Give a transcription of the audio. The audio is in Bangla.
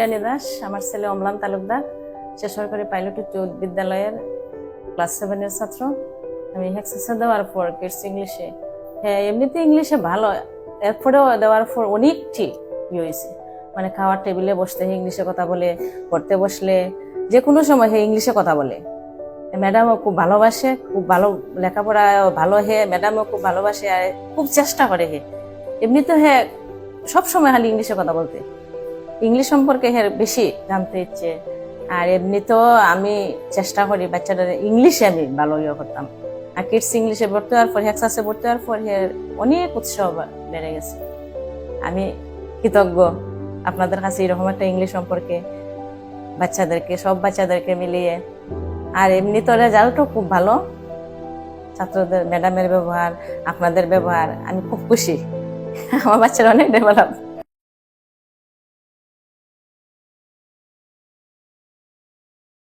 রানী দাস আমার ছেলে অমলান তালুকদার সে সরকারি পাইলট উচ্চ বিদ্যালয়ের ক্লাস সেভেনের ছাত্র। আমি হেক্সেসে দেওয়ার পর কিডস ইংলিশে হ্যাঁ এমনিতে ইংলিশে ভালো, এরপরেও দেওয়ার পর অনেক ঠিক ইয়ে হয়েছে। মানে খাওয়ার টেবিলে বসতে ইংলিশে কথা বলে, পড়তে বসলে যে কোনো সময় হে ইংলিশে কথা বলে। ম্যাডামও খুব ভালোবাসে, খুব ভালো লেখাপড়া, ভালো হে ম্যাডামও খুব ভালোবাসে আর খুব চেষ্টা করে হে। এমনিতে হে সবসময় খালি ইংলিশে কথা বলতে। ইংলিশ সম্পর্কে হের বেশি জানতে ইচ্ছে। আর এমনিতেও আমি চেষ্টা করি বাচ্চাদের ইংলিশে আমি ভালো ইয়ে করতাম। আর কিডস ইংলিশে ভর্তি হওয়ার পর হেক্সাসে ভর্তি হওয়ার পর হের অনেক উৎসাহ বেড়ে গেছে। আমি কৃতজ্ঞ আপনাদের কাছে এরকম একটা ইংলিশ সম্পর্কে, বাচ্চাদেরকে, সব বাচ্চাদেরকে মিলিয়ে। আর এমনি তো রেজাল্টও খুব ভালো। ছাত্রদের ম্যাডামের ব্যবহার, আপনাদের ব্যবহার, আমি খুব খুশি। আমার বাচ্চারা অনেক ডেভেলপ